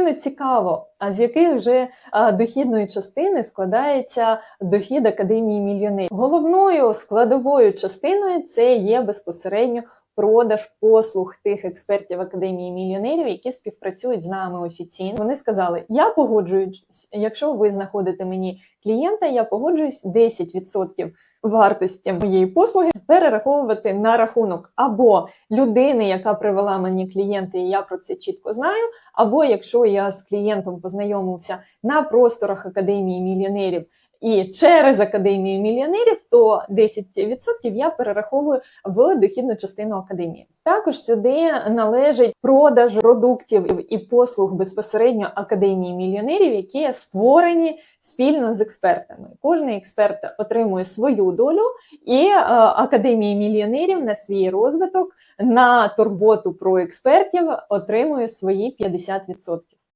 Напевно, цікаво, а з яких же дохідної частини складається дохід академії мільйонерів? Головною складовою частиною це є безпосередньо продаж послуг тих експертів академії мільйонерів, які співпрацюють з нами офіційно. Вони сказали: я погоджуюсь, якщо ви знаходите мені клієнта, я погоджуюсь 10% вартості моєї послуги перераховувати на рахунок або людини, яка привела мені клієнта, і я про це чітко знаю. Або якщо я з клієнтом познайомився на просторах академії мільйонерів і через академію мільйонерів, то 10% я перераховую в дохідну частину академії. Також сюди належить продаж продуктів і послуг безпосередньо академії мільйонерів, які створені спільно з експертами. Кожен експерт отримує свою долю, і е, академія мільйонерів на свій розвиток на турботу про експертів отримує свої 50%.